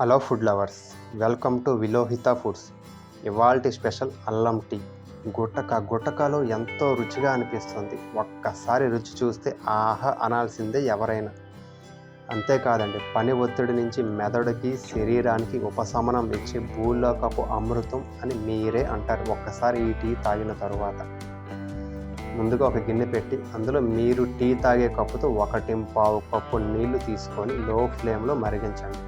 Hello food lovers welcome to Vilohita foods. ఇవాల్టి special అల్లం tea. గుట్టక గుట్టకలో ఎంతో రుచిగా అనిపిస్తుంది. ఒక్కసారి రుచి చూస్తే ఆహా అనాల్సిందే ఎవరైనా. అంతేకాదండి పని ఒత్తిడి నుంచి మెదడుకి శరీరానికి ఉపశమనం ఇచ్చే భూలోకపు అమృతం అని మీరే అంటారు. ఒక్కసారి ఈ టీ తాగిన తరువాత. ముందుగా ఒక గిన్నె పెట్టి అందులో మీరు టీ తాగే కప్పుతో ఒకటి పావు కప్పు నీళ్ళు తీసుకొని లో ఫ్లేమ్లో మరిగించండి.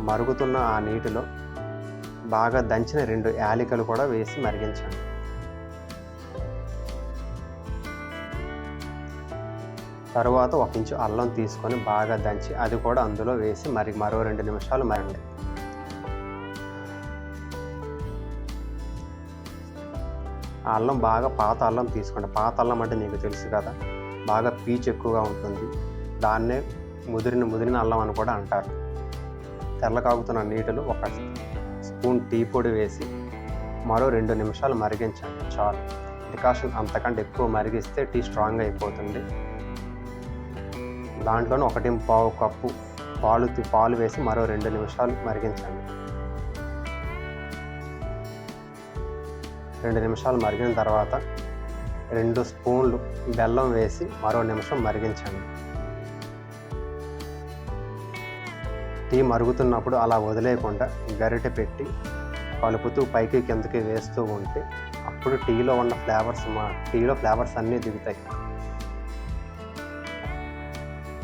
మరుగుతున్న ఆ నీటిలో బాగా దంచిన రెండు యాలికలు కూడా వేసి మరిగించండి. తరువాత ఒక ఇంచు అల్లం తీసుకొని బాగా దంచి అది కూడా అందులో వేసి మరి మరో రెండు నిమిషాలు మరండి ఆ అల్లం బాగా పాత అల్లం తీసుకోండి. పాత అల్లం అంటే మీకు తెలుసు కదా బాగా పీచు ఎక్కువగా ఉంటుంది. దాన్నే ముదిరిన ముదిరిన అల్లం అని కూడా అంటారు. తెల్లకాగుతున్న నీటిలో ఒక స్పూన్ టీ పొడి వేసి మరో రెండు నిమిషాలు మరిగించండి. చాలు. డికాషన్ అంతకంటే ఎక్కువ మరిగిస్తే టీ స్ట్రాంగ్ అయిపోతుంది. దాంట్లోనే ఒకటి పావు కప్పు పాలు పాలు వేసి మరో రెండు నిమిషాలు మరిగించండి. రెండు నిమిషాలు మరిగిన తర్వాత రెండు స్పూన్లు బెల్లం వేసి మరో నిమిషం మరిగించండి. టీ మరుగుతున్నప్పుడు అలా వదిలేయకుండా గరిటె పెట్టి కలుపుతూ పైకి కిందకి వేస్తూ ఉంటే అప్పుడు టీలో ఉన్న ఫ్లేవర్స్ మా టీలో ఫ్లేవర్స్ అన్నీ దిగుతాయి.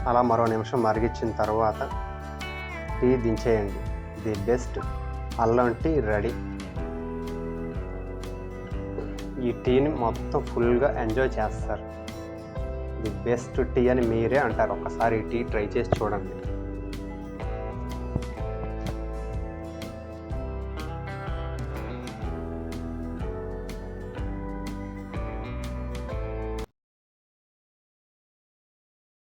అలా మరో నిమిషం మరిగించిన తర్వాత టీ దించేయండి. ది బెస్ట్ అల్లం టీ రెడీ. ఈ టీని మొత్తం ఫుల్గా ఎంజాయ్ చేస్తారు. ది బెస్ట్ టీ అని మీరే అంటారు. ఒకసారి ఈ టీ ట్రై చేసి చూడండి.